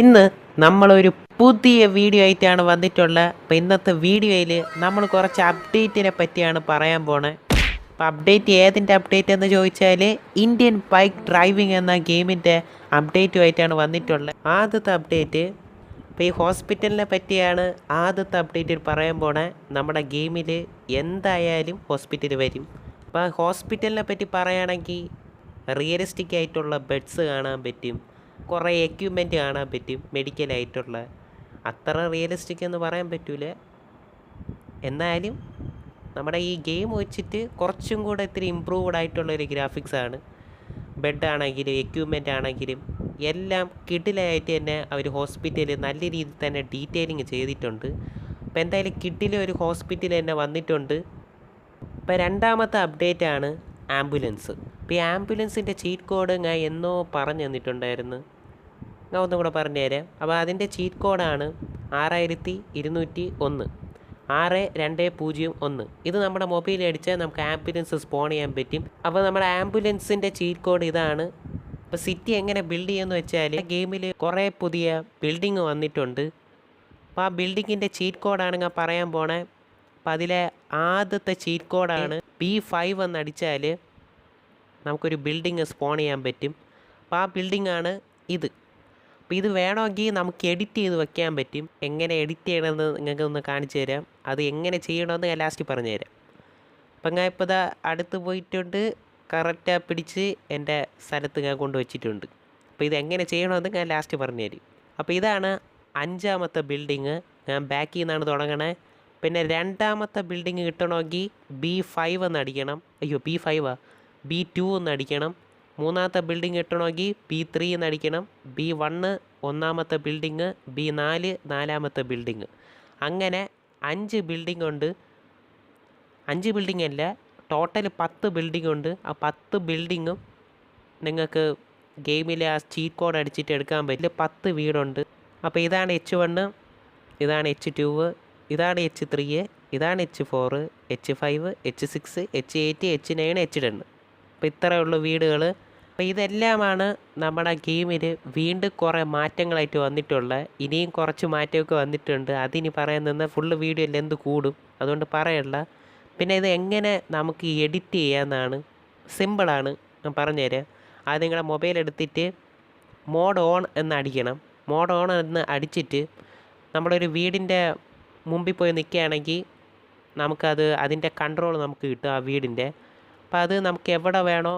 ഇന്ന് നമ്മളൊരു പുതിയ വീഡിയോ ആയിട്ടാണ് വന്നിട്ടുള്ളത് അപ്പോൾ ഇന്നത്തെ വീഡിയോയിൽ നമ്മൾ കുറച്ച് അപ്ഡേറ്റിനെ പറ്റിയാണ് പറയാൻ പോണേ. അപ്പോൾ അപ്ഡേറ്റ് ഏതിന്റെ അപ്ഡേറ്റ് എന്ന് ചോദിച്ചാൽ ഇന്ത്യൻ ബൈക്ക് ഡ്രൈവിംഗ് എന്ന ഗെയിമിന്റെ അപ്ഡേറ്റുമായിട്ടാണ് വന്നിട്ടുള്ളത് ആദ്യത്തെ അപ്ഡേറ്റ് ഇപ്പോൾ ഈ ഹോസ്പിറ്റലിനെ പറ്റിയാണ് ആദ്യത്തെ അപ്ഡേറ്റിൽ പറയാൻ പോണേ. നമ്മുടെ ഗെയിമിൽ എന്തായാലും ഹോസ്പിറ്റൽ വരും. അപ്പോൾ ഹോസ്പിറ്റലിനെ പറ്റി പറയുകയാണെങ്കിൽ റിയലിസ്റ്റിക് ആയിട്ടുള്ള ബെഡ്സ് കാണാൻ പറ്റും. കുറേ എക്യുപ്മെന്റ് കാണാൻ പറ്റും. മെഡിക്കലായിട്ടുള്ള അത്ര റിയലിസ്റ്റിക് എന്ന് പറയാൻ പറ്റൂല. എന്നാലും നമ്മുടെ ഈ ഗെയിം വെച്ചിട്ട് കുറച്ചും കൂടെ ഇത്തിരി ഇമ്പ്രൂവ്ഡ് ആയിട്ടുള്ള ഒരു ആണ്. ബെഡ് ആണെങ്കിലും എക്യുപ്മെന്റ് ആണെങ്കിലും എല്ലാം കിഡിലായിട്ട് തന്നെ അവർ ഹോസ്പിറ്റലിൽ നല്ല രീതിയിൽ തന്നെ ഡീറ്റെയിലിങ് ചെയ്തിട്ടുണ്ട്. അപ്പോൾ എന്തായാലും കിഡിലെ ഒരു ഹോസ്പിറ്റൽ തന്നെ വന്നിട്ടുണ്ട്. ഇപ്പോൾ രണ്ടാമത്തെ അപ്ഡേറ്റ് ആണ് ആംബുലൻസ്. ഇപ്പോൾ ഈ ആംബുലൻസിന്റെ ചീറ്റ് കോഡ് ഞാൻ എന്നോ പറഞ്ഞു തന്നിട്ടുണ്ടായിരുന്നു. ഞാൻ ഒന്നും കൂടെ പറഞ്ഞു തരാം. അപ്പോൾ അതിന്റെ ചീറ്റ് കോഡാണ് ആറായിരത്തി ഇരുന്നൂറ്റി ഒന്ന് ആറ് രണ്ട് പൂജ്യം ഒന്ന്. ഇത് നമ്മുടെ മൊബൈലിൽ അടിച്ചാൽ നമുക്ക് ആംബുലൻസ് സ്പോൺ ചെയ്യാൻ പറ്റും. അപ്പോൾ നമ്മുടെ ആംബുലൻസിന്റെ ചീറ്റ് കോഡ് ഇതാണ്. അപ്പോൾ സിറ്റി എങ്ങനെ ബിൽഡ് ചെയ്യുമെന്ന് വെച്ചാൽ ഗെയിമിൽ കുറേ പുതിയ ബിൽഡിങ് വന്നിട്ടുണ്ട്. അപ്പോൾ ആ ബിൽഡിങ്ങിന്റെ ചീറ്റ് കോഡാണ് ഞാൻ പറയാൻ പോണേ. അപ്പോൾ അതിലെ ആദ്യത്തെ ചീറ്റ് കോഡാണ് പി ഫൈവ് എന്ന് അടിച്ചാൽ നമുക്കൊരു ബിൽഡിങ് സ്പോൺ ചെയ്യാൻ പറ്റും. അപ്പോൾ ആ ബിൽഡിങ്ങാണ് ഇത്. അപ്പോൾ ഇത് വേണമെങ്കിൽ നമുക്ക് എഡിറ്റ് ചെയ്ത് വെക്കാൻ പറ്റും. എങ്ങനെ എഡിറ്റ് ചെയ്യണമെന്ന് നിങ്ങൾക്ക് ഒന്ന് കാണിച്ചു തരാം. അത് എങ്ങനെ ചെയ്യണമെന്ന് ഞാൻ ലാസ്റ്റ് പറഞ്ഞു തരാം. അപ്പം ഞാൻ ഇപ്പോൾ ഇതാ അടുത്ത് പോയിട്ടുണ്ട്. കറക്റ്റാ പിടിച്ച് എന്റെ സ്ഥലത്ത് ഞാൻ കൊണ്ടുവച്ചിട്ടുണ്ട് അപ്പോൾ ഇത് എങ്ങനെ ചെയ്യണമെന്ന് ഞാൻ ലാസ്റ്റ് പറഞ്ഞു തരും. അപ്പോൾ ഇതാണ് അഞ്ചാമത്തെ ബിൽഡിങ്. ഞാൻ ബാക്കിൽ നിന്നാണ് തുടങ്ങണേ. പിന്നെ രണ്ടാമത്തെ ബിൽഡിങ് കിട്ടണമെങ്കിൽ ബി ഫൈവ് എന്ന് അടിക്കണം. അയ്യോ ബി ഫൈവാ? ബി ടു എന്ന് അടിക്കണം. മൂന്നാമത്തെ ബിൽഡിംഗ് കിട്ടണമെങ്കിൽ ബി ത്രീ എന്ന് അടിക്കണം. ബി വണ്ണ് ഒന്നാമത്തെ ബിൽഡിങ് ബി നാല് നാലാമത്തെ ബിൽഡിങ് അങ്ങനെ അഞ്ച് ബിൽഡിംഗ് ഉണ്ട്. അഞ്ച് ബിൽഡിംഗ് അല്ല ടോട്ടൽ പത്ത് ബിൽഡിംഗ് ഉണ്ട്. ആ പത്ത് ബിൽഡിങ്ങും നിങ്ങൾക്ക് ഗെയിമിലെ ആ ചീറ്റ് കോഡ് അടിച്ചിട്ട് എടുക്കാൻ പറ്റില്ല. പത്ത് വീടുണ്ട്. അപ്പോൾ ഇതാണ് എച്ച് വണ്ണ് ഇതാണ് എച്ച് ടു ഇതാണ് എച്ച് ത്രീ ഇതാണ് H four H five H six H eight H nine H ten അപ്പോൾ ഇത്രയുള്ള വീടുകൾ അപ്പോൾ ഇതെല്ലാമാണ് നമ്മുടെ ഗെയിമിൽ വീണ്ടും കുറേ മാറ്റങ്ങളായിട്ട് വന്നിട്ടുള്ളത്. ഇനിയും കുറച്ച് മാറ്റമൊക്കെ വന്നിട്ടുണ്ട്. അതിനി പറയാൻ നിന്ന് ഫുള്ള് വീഡിയോ എന്ത് കൂടും. അതുകൊണ്ട് പറയല്ല പിന്നെ ഇത് എങ്ങനെ നമുക്ക് എഡിറ്റ് ചെയ്യാമെന്നാണ് സിമ്പിളാണ് ഞാൻ പറഞ്ഞുതരാം. അത് നിങ്ങളുടെ മൊബൈൽ എടുത്തിട്ട് മോഡ് ഓൺ എന്ന് അടിക്കണം. മോഡ് ഓൺ എന്ന് അടിച്ചിട്ട് നമ്മളൊരു വീടിന്റെ മുമ്പിൽ പോയി നിൽക്കുകയാണെങ്കിൽ നമുക്കത് അതിന്റെ കൺട്രോൾ നമുക്ക് കിട്ടും ആ വീടിന്റെ. അപ്പോൾ അത് നമുക്ക് എവിടെ വേണോ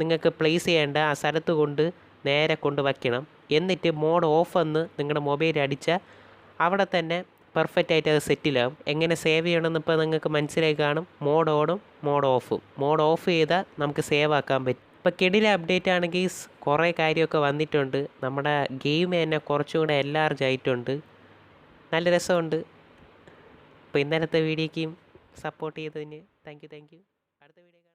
നിങ്ങൾക്ക് പ്ലേസ് ചെയ്യേണ്ട ആ സ്ഥലത്ത് കൊണ്ട് നേരെ കൊണ്ട് വയ്ക്കണം. എന്നിട്ട് മോഡ് ഓഫ് എന്ന് നിങ്ങളുടെ മൊബൈൽ അടിച്ചാൽ അവിടെ തന്നെ പെർഫെക്റ്റ് ആയിട്ട് അത് സെറ്റിലാവും എങ്ങനെ സേവ് ചെയ്യണമെന്ന് ഇപ്പോൾ നിങ്ങൾക്ക് മനസ്സിലായി കാണും. മോഡ് ഓണും മോഡ് ഓഫും മോഡ് ഓഫ് ചെയ്താൽ നമുക്ക് സേവ് ആക്കാൻ പറ്റും. ഇപ്പോൾ കിടിലെ അപ്ഡേറ്റ് ആണെങ്കിൽ കുറേ കാര്യമൊക്കെ വന്നിട്ടുണ്ട്. നമ്മുടെ ഗെയിം തന്നെ കുറച്ചും കൂടെ എൻലാർജ് ആയിട്ടുണ്ട്. നല്ല രസമുണ്ട്. അപ്പോൾ ഇന്നലത്തെ വീഡിയോയ്ക്കും സപ്പോർട്ട് ചെയ്തതിന് താങ്ക് യു താങ്ക് യു അടുത്ത വീഡിയോ